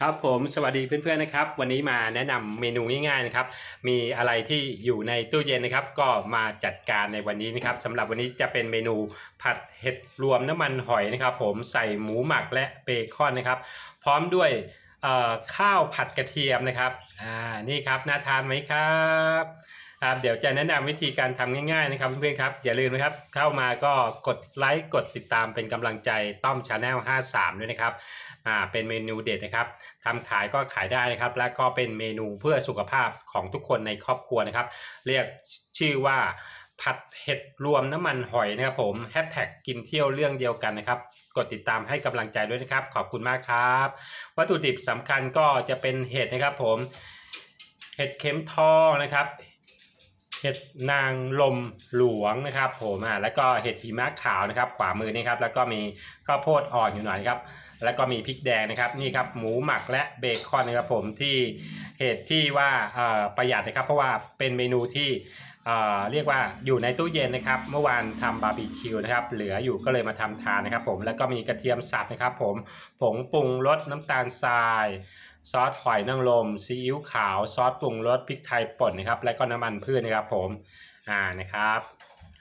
ครับผมสวัสดีเพื่อนๆนะครับ วันนี้มาแนะนำเมนูง่ายๆนะครับ มีอะไรที่อยู่ในตู้เย็นนะครับ ก็มาจัดการในวันนี้นะครับสำหรับวันนี้จะเป็นเมนูผัดเห็ดรวมน้ำมันหอยนะครับ ผมใส่หมูหมักและเบคอนนะครับ พร้อมด้วยข้าวผัดกระเทียมนะครับอ่านี่ครับน่าทานไหมครับ ครับเดี๋ยวจะแนะนำวิธีการทำง่ายๆนะครับเพื่อนๆครับอย่าลืมนะครับเข้ามาก็กดไลค์กดติดตามเป็นกำลังใจต้อมชาแนล53 ด้วยนะครับอ่าเป็นเมนูเด็ดนะครับทำขายก็ขายได้นะครับ และก็เป็นเมนูเพื่อสุขภาพของทุกคนในครอบครัวนะครับ เรียกชื่อว่าผัดเห็ดรวมน้ำมันหอยนะครับผมแฮชแท็กกินเที่ยวเรื่องเดียวกันนะครับ กดติดตามให้กำลังใจด้วยนะครับ ขอบคุณมากครับ วัตถุดิบสำคัญก็จะเป็นเห็ดนะครับผม เห็ดเข็มทองนะครับ เห็ดนางลมหลวงนะครับผมอ่าแล้วก็เห็ดหิมะขาวนะครับ ขวามือนี่ครับ แล้วก็มีข้าวโพดอ่อนอยู่หน่อยครับ แล้วก็มีพริกแดงนะครับนี่ครับหมูหมักและเบคอนนะครับผมที่เหตุที่ว่าเอ่อประหยัดนะครับ เพราะว่าเป็นเมนูที่เอ่อเรียกว่าอยู่ในตู้เย็นนะครับ เมื่อวานทำบาร์บีคิวนะครับ เหลืออยู่ก็เลยมาทำทานนะครับ ผมแล้วก็มีกระเทียมสับนะครับ ผมผงปรุงรสน้ำตาลทราย ซอสหอยนางรมซีอิ๊วขาวซอสปรุงรสพริกไทยป่นนะครับ และก็น้ำมันพืชนะครับผมอ่านะครับ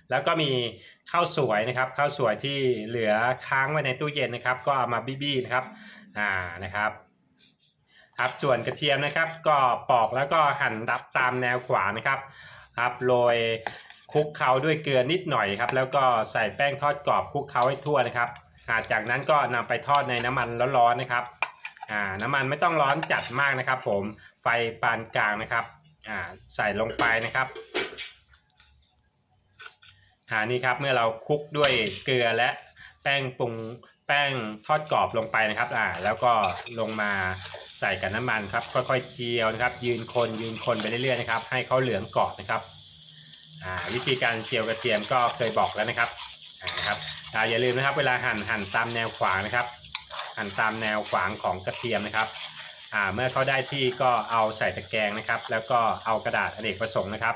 แล้วก็มีข้าวสวยนะครับข้าวสวยที่เหลือค้างไว้ในตู้เย็นนะครับ ก็เอามาบี้ๆนะครับอ่านะครับครับส่วนกระเทียมนะครับ ก็ปอกแล้วก็หั่นรับตามแนวขวานะครับครับโรยคลุกเคล้าด้วยเกลือนิดหน่อยครับ แล้วก็ใส่แป้งทอดกรอบคลุกเคล้าให้ทั่วนะครับาจากนั้นก็นำไปทอดในน้ำมันร้อนๆนะครับ อ่าน้ำมันไม่ต้องร้อนจัดมากนะครับ ผมไฟปานกลางนะครับอ่าใส่ลงไปนะครับอ่านี่ครับเมื่อเราคลุกด้วยเกลือและแป้งปรุงแป้งทอดกรอบลงไปนะครับอ่าแล้วก็ลงมาใส่กับน้ำมันครับค่อยๆเจียวนะครับ ยืนคนยืนคนไปเรื่อยๆนะครับ ให้เขาเหลืองกรอบนะครับอ่าวิธีการเจียวกระเทียมก็เคยบอกแล้วนะครับอ่านะครับอย่าลืมนะครับ เวลาหั่นหั่นตามแนวขวางนะครับ หั่นตามแนวขวางของกระเทียมนะครับอ่าเมื่อเขาได้ที่ก็เอาใส่ตะแกรงนะครับ แล้วก็เอากระดาษอเนกประสงค์นะครับ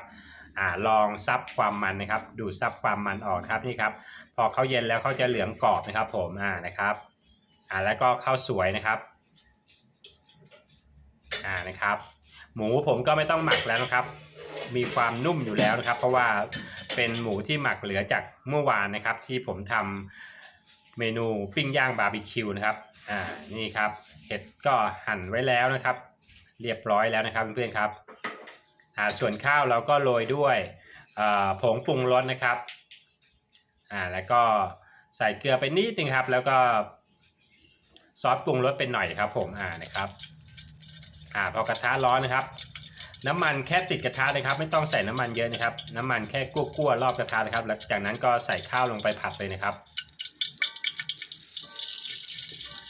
อ่าลองซับความมันนะครับ ดูดซับความมันออกครับนี่ครับ พอเขาเย็นแล้วเขาจะเหลืองกรอบนะครับ ผมอ่านะครับอ่าแล้วก็ข้าวสวยนะครับอ่านะครับ หมูผมก็ไม่ต้องหมักแล้วนะครับ มีความนุ่มอยู่แล้วนะครับ เพราะว่าเป็นหมูที่หมักเหลือจากเมื่อวานนะครับ ที่ผมทำ เมนูปิ้งย่างบาร์บีคิวนะครับ อ่า นี่ครับ เห็ดก็หั่นไว้แล้วนะครับ เรียบร้อยแล้วนะครับเพื่อนๆครับ อ่า ส่วนข้าวเราก็โรยด้วยผงปรุงรสนะครับ อ่า แล้วก็ใส่เกลือไปนิดนึงครับ แล้วก็ซอสปรุงรสเป็นหน่อยครับ ผม อ่า นะครับ อ่า พอกระทะร้อนนะครับ น้ำมันแค่ติดกระทะเลยครับ ไม่ต้องใส่น้ำมันเยอะนะครับ น้ำมันแค่กั้วๆรอบกระทะนะครับ แล้วจากนั้นก็ใส่ข้าวลงไปผัดเลยนะครับ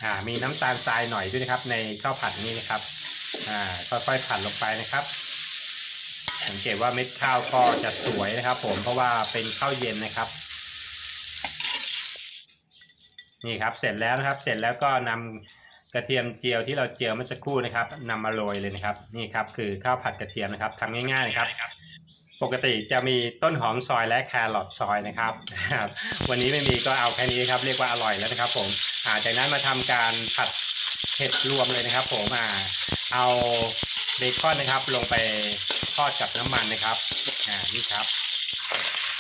อ่ามีน้ำตาลทรายหน่อยด้วยนะครับ ในข้าวผัดนี้นะครับอ่าค่อยๆผัดลงไปนะครับ สังเกตว่าเม็ดข้าวก็จะสวยนะครับ ผมเพราะว่าเป็นข้าวเย็นนะครับ นี่ครับเสร็จแล้วนะครับ เสร็จแล้วก็นำกระเทียมเจียวที่เราเจียวเมื่อสักครู่นะครับนำมาโรยเลยนะครับ นี่ครับคือข้าวผัดกระเทียมนะครับทำง่ายๆนะครับปกติจะมีต้นหอมซอยและแครอทซอยนะครับ วันนี้ไม่มีก็เอาแค่นี้ครับ เรียกว่าอร่อยแล้วนะครับผม อ่าจากนั้นมาทำการผัดเห็ดรวมเลยนะครับ ผมอ่าเอาเบคอนนะครับ ลงไปทอดกับน้ำมันนะครับอ่านี่ครับ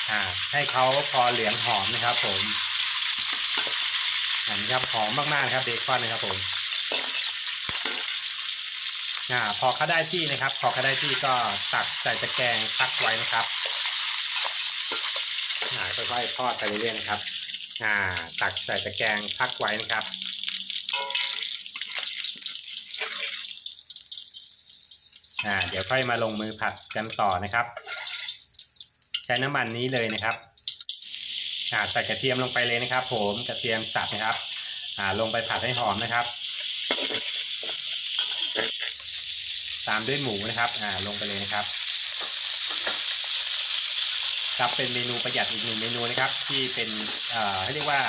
อ่าให้เขาพอเหลืองหอมนะครับ ผมอันนี้ครับหอมมากๆครับเบคอนนะครับผมอ่าพอเขาได้ที่นะครับ พอเขาได้ที่ก็ตักใส่ตะแกรงพักไว้นะครับอ่าค่อยๆทอดไปเรื่อยๆนะครับ อ่าตักใส่ตะแกรงพักไว้นะครับ อ่า เดี๋ยวค่อยมาลงมือผัดกันต่อนะครับ ใช้น้ำมันนี้เลยนะครับ อ่าใส่กระเทียมลงไปเลยนะครับ ผมกระเทียมสับนะครับ อ่า ลงไปผัดให้หอมนะครับ ตามด้วยหมูนะครับ อ่า ลงไปเลยนะครับ ครับเป็นเมนูประหยัดอีกหนึ่งเมนูนะครับ ที่เป็นเอ่อให้เรียกว่า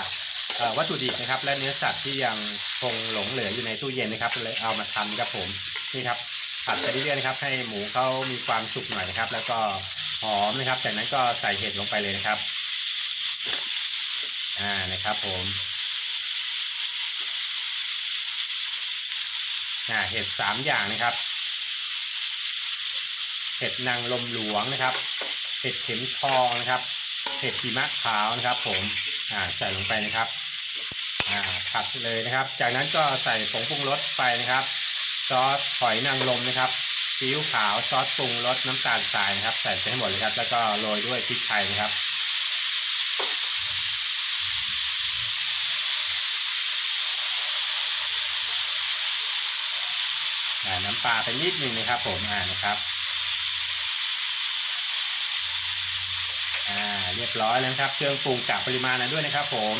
วัตถุดิบนะครับ และเนื้อสัตว์ที่ยังคงหลงเหลืออยู่ในตู้เย็นนะครับเลยเอามาทำครับผมนี่ครับผัดไปเรื่อยๆนะครับ ให้หมูเขามีความสุกหน่อยนะครับ แล้วก็หอมนะครับ จากนั้นก็ใส่เห็ดลงไปเลยนะครับอ่านะครับผมอ่าเห็ดสามอย่างนะครับ เห็ดนางลมหลวงนะครับ เห็ดเข็มทองนะครับ เห็ดหิมะขาวนะครับ ผมอ่าใส่ลงไปนะครับอ่าผัดเลยนะครับ จากนั้นก็ใส่ผงปรุงรสไปนะครับ ซอสหอยนางรมนะครับซีอิ๊วขาวซอสปรุงรสน้ำตาลทรายนะครับ ใส่ไปให้หมดเลยครับ แล้วก็โรยด้วยพริกไทยนะครับอ่าน้ำปลาไปนิดนึงนะครับผมอ่านะครับอ่า เรียบร้อยแล้วครับ เครื่องปรุงกะปริมาณนั้นด้วยนะครับ ผม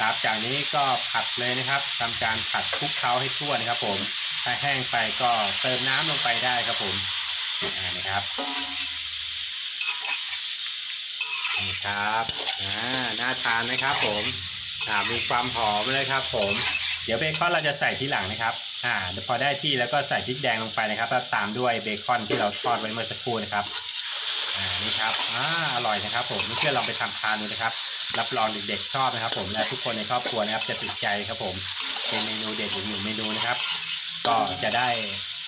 ครับจากนี้ก็ผัดเลยนะครับทำการผัดคลุกเคล้าให้ทั่วนะครับ ผม ถ้าแห้งไปก็เติมน้ำลงไปได้ครับผมอ่านะครับนี่ครับอ่าน่าทานนะครับ ผมอ่ามีความหอมเลยครับ ผม เดี๋ยวเบคอนเราจะใส่ทีหลังนะครับอ่าพอได้ที่แล้วก็ใส่พริกแดงลงไปนะครับแล้วตามด้วยเบคอนที่เราทอดไว้เมื่อสักครู่นะครับ อ่านี่ครับอ่าอร่อยนะครับ ผมเพื่อนๆลองไปทำทานดูนะครับ รับรองเด็กๆชอบนะครับ ผมและทุกคนในครอบครัวนะครับจะติดใจครับ ผมเป็นเมนูเด็ดอีกหนึ่งเมนูนะครับ ก็จะได้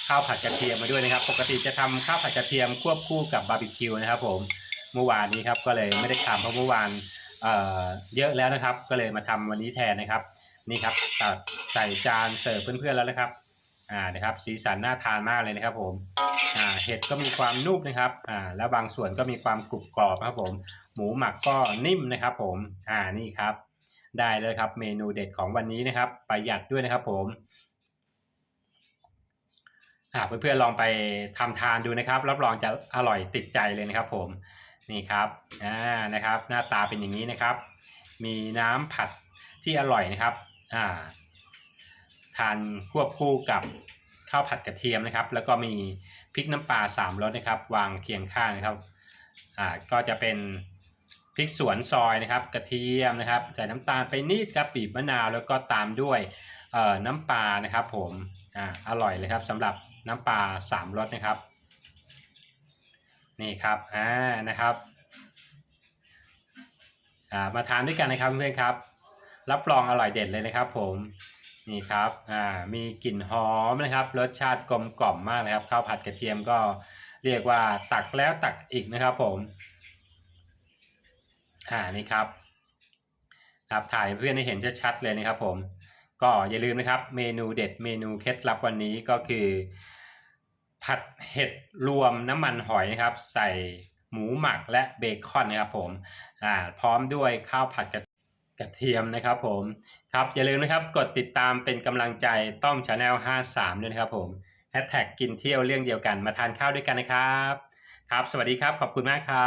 ข้าวผัดกระเทียมมาด้วยนะครับ ปกติจะทำข้าวผัดกระเทียมควบคู่กับบาร์บีคิวนะครับ ผมเมื่อวานนี้ครับก็เลยไม่ได้ทำเพราะเมื่อวานเอ่อเยอะแล้วนะครับ ก็เลยมาทำวันนี้แทนนะครับ นี่ครับตัดใส่จานเสิร์ฟเพื่อนๆแล้วนะครับ อ่านะครับ สีสันน่าทานมากเลยนะครับ ผมอ่า เห็ดก็มีความนุ่มนะครับอ่าแล้วบางส่วนก็มีความกรุบกรอบครับผม หมูหมักก็นิ่มนะครับผมอ่านี่ครับ ได้เลยครับเมนูเด็ดของวันนี้นะครับ ประหยัดด้วยนะครับผมอ่าเพื่อนๆลองไปทำทานดูนะครับ รับรองจะอร่อยติดใจเลยนะครับผมนี่ครับอ่านะครับ หน้าตาเป็นอย่างนี้นะครับ มีน้ำผัดที่อร่อยนะครับอ่าทานควบคู่กับ ข้าวผัดกระเทียมนะครับ แล้วก็มีพริกน้ำปลาสามรสนะครับ วางเคียงข้างนะครับอ่าก็จะเป็นพริกสวนซอยนะครับ กระเทียมนะครับใส่น้ำตาลไปนิดครับบีบมะนาวแล้วก็ตามด้วยเอ่อน้ำปลานะครับผมอ่าอร่อยเลยครับสำหรับน้ำปลาสามรสนะครับ นี่ครับอ่านะครับอ่ามาทานด้วยกันนะครับเพื่อนๆครับ รับรองอร่อยเด็ดเลยนะครับผม นี่ครับ อ่า มีกลิ่นหอมนะครับ รสชาติกลมกล่อมมากนะครับข้าวผัดกระเทียมก็เรียกว่าตักแล้วตักอีกนะครับผม อ่า นี่ครับครับถ่ายเพื่อนให้เห็นชัดๆเลยนะครับผม ก็อย่าลืมนะครับ เมนูเด็ดเมนูเคล็ดลับวันนี้ก็คือ ผัดเห็ดรวมน้ำมันหอยนะครับ ใส่หมูหมักและเบคอนนะครับผม อ่า พร้อมด้วยข้าวผัดกระ กระเทียมนะครับผมครับอย่าลืมนะครับกดติดตามเป็นกำลังใจต้อมชาแนล53 ด้วยนะครับผมแฮชแท็กกินเที่ยวเรื่องเดียวกันมาทานข้าวด้วยกันนะครับ ครับ สวัสดีครับขอบคุณมากครับ